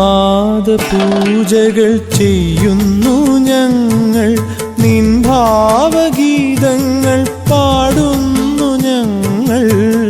പാദപൂജകൾ ചെയ്യുന്നു ഞങ്ങൾ. നിൻ ഭാവഗീതങ്ങൾ പാടുന്നു ഞങ്ങൾ.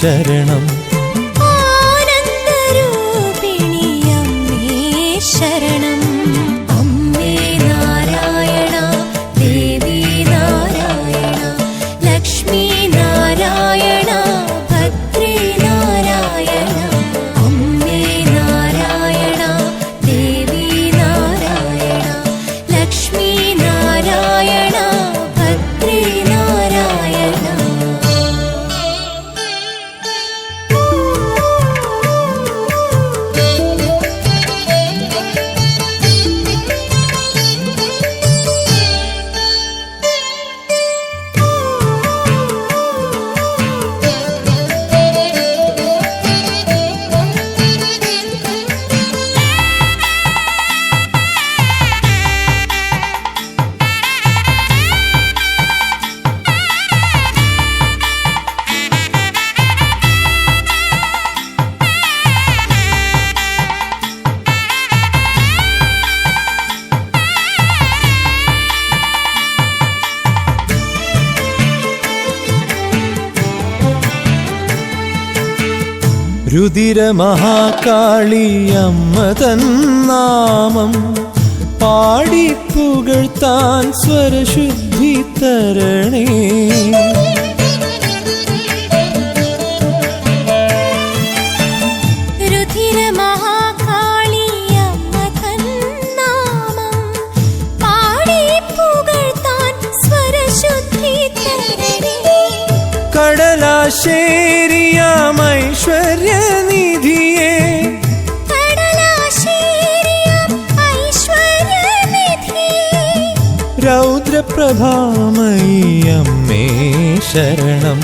ശരണം. രുതിരമഹാകാളി അമ്മ തന്നാമം പാടി പുകഴ്ത്താൻ സ്വരശുദ്ധി തരണേ കടലാശേരിയാമൈശ്വര്യ നിധിയെ രൗദ്രപ്രഭാമയ്യമ്മേ ശരണം.